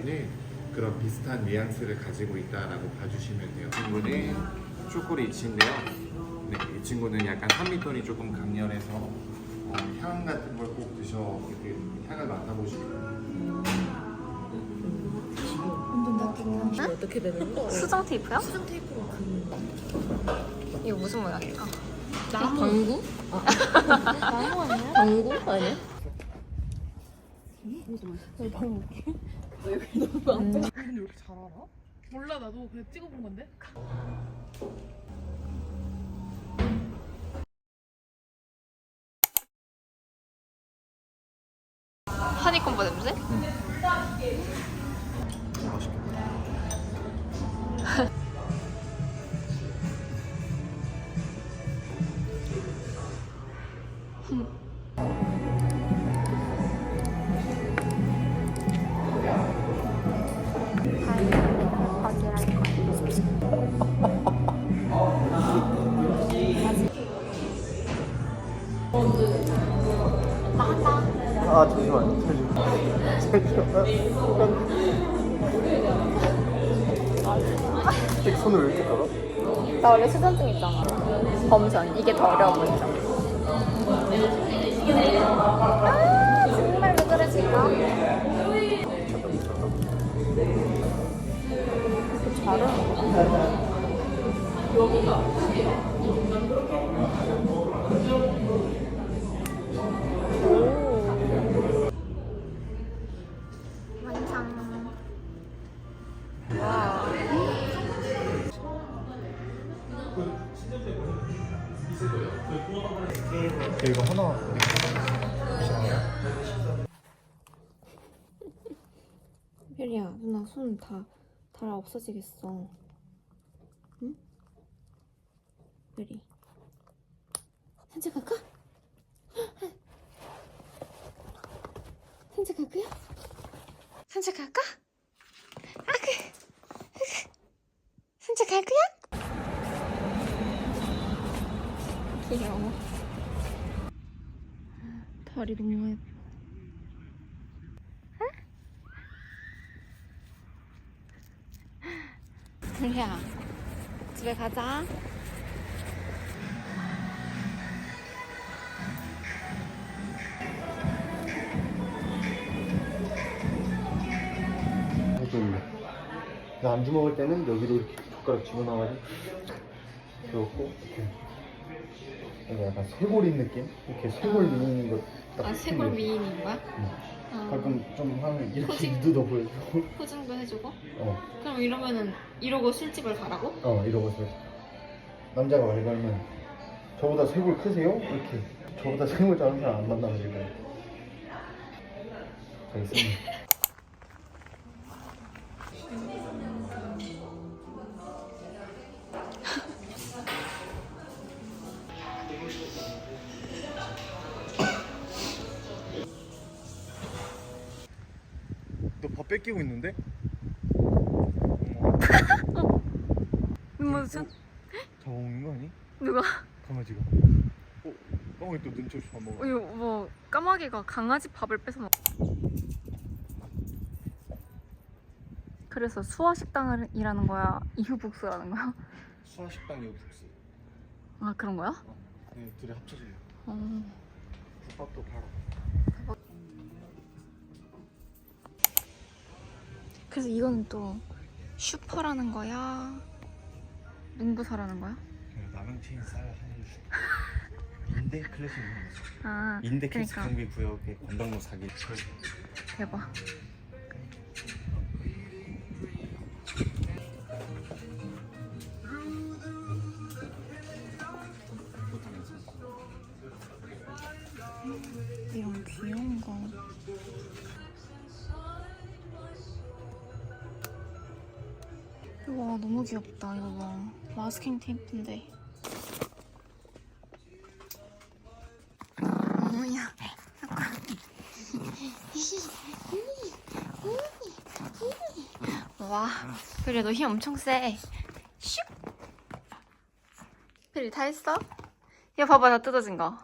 얘는 그런 비슷한 뉘앙스를 가지고 있다라고 봐주시면 돼요. 이 친구는 초콜릿인데요. 네, 이 친구는 약간 산미톤이 조금 강렬해서 어, 향 같은 걸 꼭 드셔 이렇게 향을 맡아보시면 어떻게 되는 거? 수정 테이프요? 수정 테이프로 이거 무슨 모양이야? 나무 방구? 나무 아니야? 방구 아니야? 근데 왜 이렇게 잘 알아? 몰라 나도 그냥 찍어본 건데. 하니콤보 냄새? 맛있겠다. 아 잠시만 잠시만 손을 왜 이렇게 떨어? 나 원래 수전증 있잖아. 범선. 이게 더 어려워 보이죠? 아, 이거 하나? 혜리야 누나 손 다 달아 없어지겠어 응? 혜리 산책할까? 산책할 거야? 산책할까? 아그 산책할 거야? 귀여워 다리 너무 예뻐 혜리야 집에 가자. 해줄래. 나 안주 먹을 때는 여기로 이렇게 젓가락 집어넣어가지고 그렇고 이렇게 이게 약간 쇄골인 느낌? 이렇게 쇄골 미인 것딱 아 쇄골 미인인 거야? 아, 가끔 좀 하면 이렇게 포징? 묻어 보여주고 포징도 해주고 어, 그럼 이러면은 이러고 술집을 가라고? 어 이러고서 남자가 말 걸면 저보다 쇄골 크세요? 이렇게 저보다 쇄골 작은 사람 안 만나가지고 저 있습니다 뺏기고 있는데? 무슨? 잡아먹는 거 아니? 누가? 강아지가 어? 뻥이 또 눈치 없이 밥 먹어 이거 뭐 까마귀가 강아지 밥을 뺏어 먹. 그래서 수화 식당이라는 거야. 이후북스라는 거야. 수화식당 여국수 아 그런 거야? 네 둘이 합쳐져요 어. 국밥도 팔아 그래서 이거는 또 슈퍼라는 거야. 농부사라는 거야? 남양친 쌀 살려주시 인대 클래식 있는 아 인대 캐스 그러니까 경비 구역의 건강로 사기 대박. 와 너무 귀엽다 이거 봐. 마스킹 테이프인데. 어머야. 어, 와. 그래 너 힘 엄청 세. 슉. 필이 다 했어? 이거 봐봐 다 뜯어진 거.